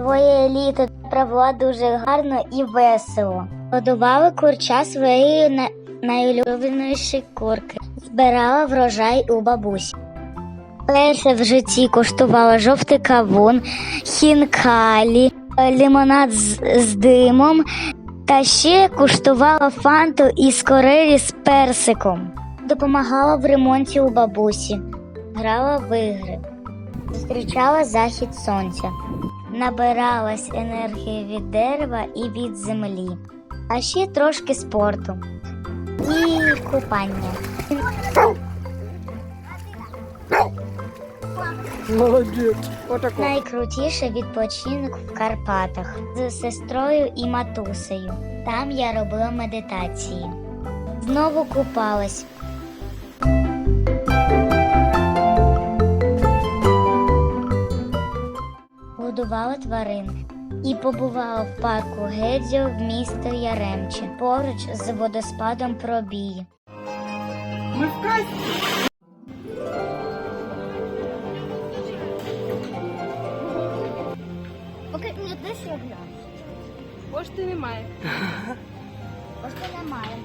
Своє літо провела дуже гарно і весело. Годувала курча своєї на... найулюбленішої курки, збирала врожай у бабусі. Перше в житті куштувала жовтий кавун, хінкалі, лимонад з, з димом та ще куштувала фанту із корелі з персиком. Допомагала в ремонті у бабусі, грала в ігри, зустрічала захід сонця, набиралась енергії від дерева і від землі, а ще трошки спорту і купання. Молодець. Найкрутіше відпочинок в Карпатах з сестрою і матусею. Там я робила медитації. Знову купалась. Годувала тварин і побувала в парку Гедзіо в місті Яремче поруч з водоспадом Пробій. Ми в касті. Поки не що гляну. Пошти немає. Просто немає,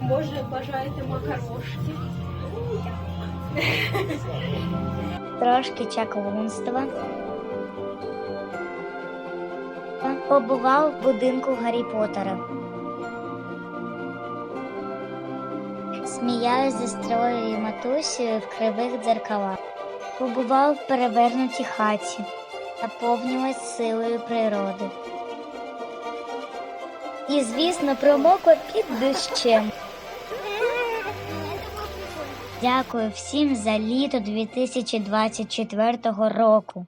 Може, бажаєте макарошки? трошки чаклунства. Побував в будинку Гаррі Поттера. Сміяюсь зі сестрою і матусею в кривих дзеркалах. Побував в перевернутій хаті, наповнювалась силою природи. І, звісно, промокла під дощем. Дякую всім за літо 2024 року.